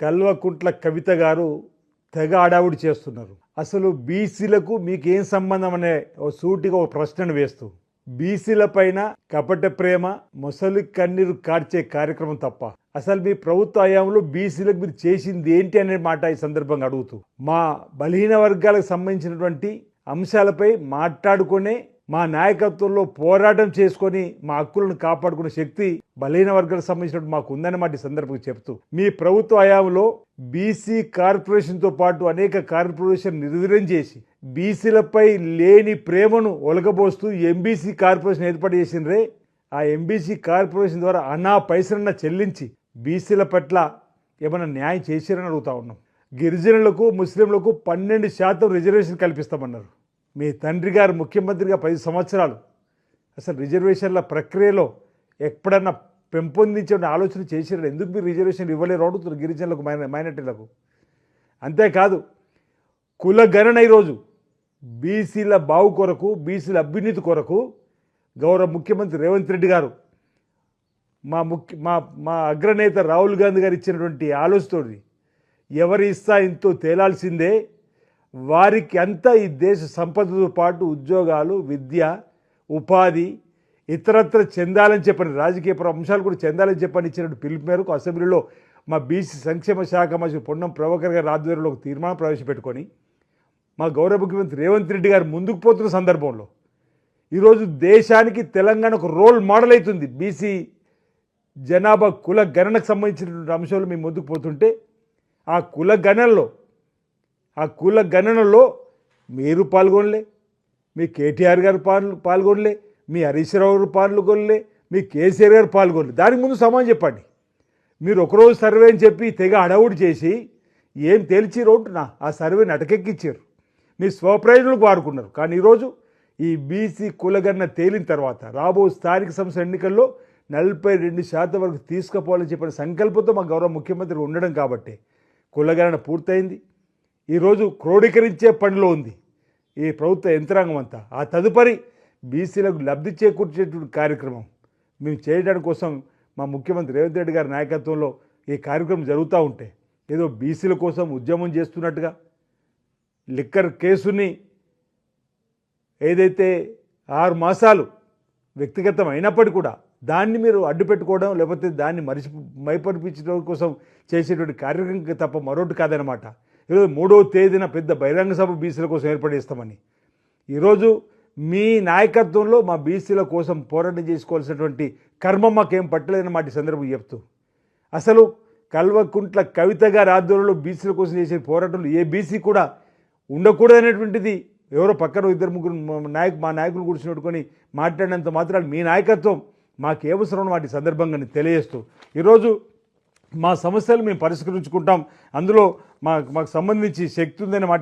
కల్వకుంట్ల కవిత గారు తెగ ఆడావుడి చేస్తున్నారు. అసలు బీసీలకు మీకేం సంబంధం అనే ఓ సూటిగా ఒక ప్రశ్నను వేస్తూ బీసీల పైన కపట ప్రేమ మొసలి కన్నీరు కార్చే కార్యక్రమం తప్ప అసలు మీ ప్రభుత్వ హయాంలో బీసీలకు మీరు చేసింది ఏంటి అనే మాట ఈ సందర్భంగా అడుగుతూ మా బలహీన వర్గాలకు సంబంధించినటువంటి అంశాలపై మాట్లాడుకునే మా నాయకత్వంలో పోరాటం చేసుకొని మా హక్కులను కాపాడుకునే శక్తి బలహీన వర్గాలకు సంబంధించినట్టు మాకు ఉందన్నమాట ఈ సందర్భంగా చెప్తూ మీ ప్రభుత్వ హయాంలో బీసీ కార్పొరేషన్తో పాటు అనేక కార్పొరేషన్ నిర్వీర్యం చేసి బీసీలపై లేని ప్రేమను ఒలగబోస్తూ ఎంబీసీ కార్పొరేషన్ ఏర్పాటు చేసిండ్రే ఆ ఎంబీసీ కార్పొరేషన్ ద్వారా అనా పైసలన్న చెల్లించి బీసీల పట్ల ఏమైనా న్యాయం చేశారని అడుగుతా ఉన్నాం. గిరిజనులకు ముస్లింలకు పన్నెండు శాతం రిజర్వేషన్ కల్పిస్తామన్నారు. మీ తండ్రి గారు ముఖ్యమంత్రిగా పది సంవత్సరాలు. అసలు రిజర్వేషన్ల ప్రక్రియలో ఎప్పుడన్నా పెంపొందించే ఆలోచన చేసినారు ఎందుకు మీరు రిజర్వేషన్ ఇవ్వలేరు? అడుగుతున్నారు గిరిజనులకు మైన మైనార్టీలకు. అంతేకాదు కులగణన ఈరోజు బీసీల బావు కొరకు బీసీల అభ్యున్నతి కొరకు గౌరవ ముఖ్యమంత్రి రేవంత్ రెడ్డి గారు మా ముఖ్య మా మా అగ్రనేత రాహుల్ గాంధీ గారు ఇచ్చినటువంటి ఆలోచనతోటి ఎవరి ఇస్తా ఇంతో తేలాల్సిందే? వారికి అంతా ఈ దేశ సంపదతో పాటు ఉద్యోగాలు విద్య ఉపాధి ఇతరత్ర చెందాలని చెప్పని రాజకీయ ప్ర- అంశాలు కూడా చెందాలని చెప్పని ఇచ్చినట్టు పిలుపు మేరకు అసెంబ్లీలో మా బీసీ సంక్షేమ శాఖ మంత్రి పొన్నం ప్రభాకర్ గారి ఆధ్వర్యంలో ఒక తీర్మానం ప్రవేశపెట్టుకొని మా గౌరవ ముఖ్యమంత్రి రేవంత్ రెడ్డి గారు ముందుకు పోతున్న సందర్భంలో ఈరోజు దేశానికి తెలంగాణ ఒక రోల్ మోడల్ అవుతుంది. బీసీ జనాభా కుల గణనకు సంబంధించినటువంటి అంశాలు మేము ముందుకు పోతుంటే ఆ కుల గణనలో ఆ కుల గణనలో మీరు పాల్గొనలే మీ కేటీఆర్ గారు పాలు పాల్గొనలే మీ హరీష్ రావు గారు పాల్గొనలే మీ కేసీఆర్ గారు పాల్గొనలే. దానికి ముందు సమాధానం చెప్పండి. మీరు ఒకరోజు సర్వే అని చెప్పి తెగ అడవుడు చేసి ఏం తేల్చి రోడ్డునా ఆ సర్వేని అటకెక్కిచ్చారు మీ స్వప్రయోజనాలకు వాడుకున్నారు. కానీ ఈరోజు ఈ బీసీ కులగన్న తేలిన తర్వాత రాబో స్థానిక సంస్థ ఎన్నికల్లో నలభై రెండు శాతం వరకు తీసుకుపోవాలని చెప్పిన సంకల్పంతో మా గౌరవ ముఖ్యమంత్రి ఉండడం కాబట్టి కులగణన పూర్తయింది. ఈరోజు క్రోడీకరించే పనిలో ఉంది. ఈ ప్రభుత్వ యంత్రాంగం అంతా. ఆ తదుపరి బీసీలకు లబ్ధి చేకూర్చేటువంటి కార్యక్రమం. మేము చేయడానికి కోసం మా ముఖ్యమంత్రి రేవంత్ రెడ్డి గారి నాయకత్వంలో ఈ కార్యక్రమం జరుగుతూ ఉంటే ఏదో బీసీల కోసం ఉద్యమం చేస్తున్నట్టుగా లిక్కర్ కేసుని ఏదైతే ఆరు మాసాలు వ్యక్తిగతం అయినప్పటికీ కూడా దాన్ని మీరు అడ్డు పెట్టుకోవడం లేకపోతే దాన్ని మరిచి మైపరిపించడం కోసం చేసేటువంటి కార్యక్రమం తప్ప మరొకటి కాదనమాట ఈరోజు మూడవ తేదీన పెద్ద బహిరంగ సభ బీసీల కోసం ఏర్పాటు చేస్తామని. ఈరోజు మీ నాయకత్వంలో మా బీసీల కోసం పోరాటం చేసుకోవాల్సినటువంటి కర్మ మాకేం పట్టలేదని మాటి సందర్భం చెప్తూ. అసలు కల్వకుంట్ల కవిత గారి ఆధ్వర్యంలో బీసీల కోసం చేసే పోరాటంలో ఏ బీసీ కూడా ఉండకూడదనేటువంటిది ఎవరో పక్కన ఇద్దరు ముగ్గురు నాయకు మా నాయకులు కూర్చున్నట్టుకొని మాట్లాడినంత మాత్రాలు మీ నాయకత్వం మాకు ఏ అవసరం వాటి సందర్భంగా తెలియజేస్తూ. ఈరోజు మా సమస్యలు మేము పరిష్కరించుకుంటాం. అందులో మా మాకు సంబంధించి శక్తి ఉందని మాట